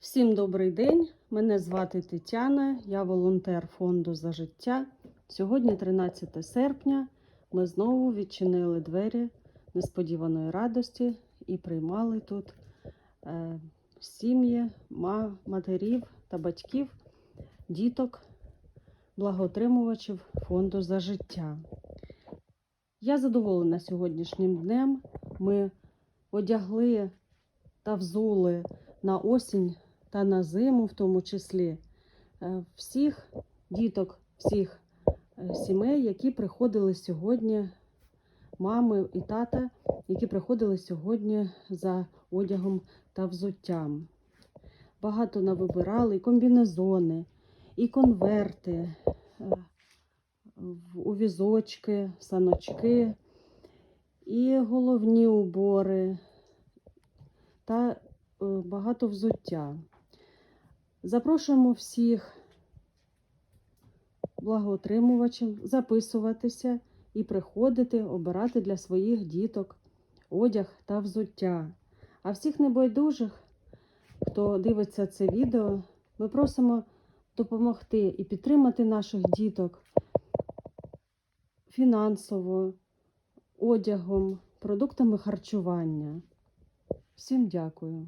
Всім добрий день! Мене звати Тетяна, я волонтер фонду за життя. Сьогодні, 13 серпня, ми знову відчинили двері несподіваної радості і приймали тут е, сім'ї, матерів та батьків, діток, благоотримувачів фонду за життя. Я задоволена сьогоднішнім днем. Ми одягли та взули на осінь та на зиму, в тому числі, е, всіх діток, всіх е, сімей, які приходили сьогодні, мами і тата, які приходили сьогодні за одягом та взуттям. Багато навибирали і комбінезони, і конверти, е, у візочки, саночки, і головні убори та багато взуття. Запрошуємо всіх благоотримувачів записуватися і приходити обирати для своїх діток одяг та взуття. А всіх небайдужих, хто дивиться це відео, ми просимо допомогти і підтримати наших діток фінансово, одягом, продуктами харчування. Всім дякую.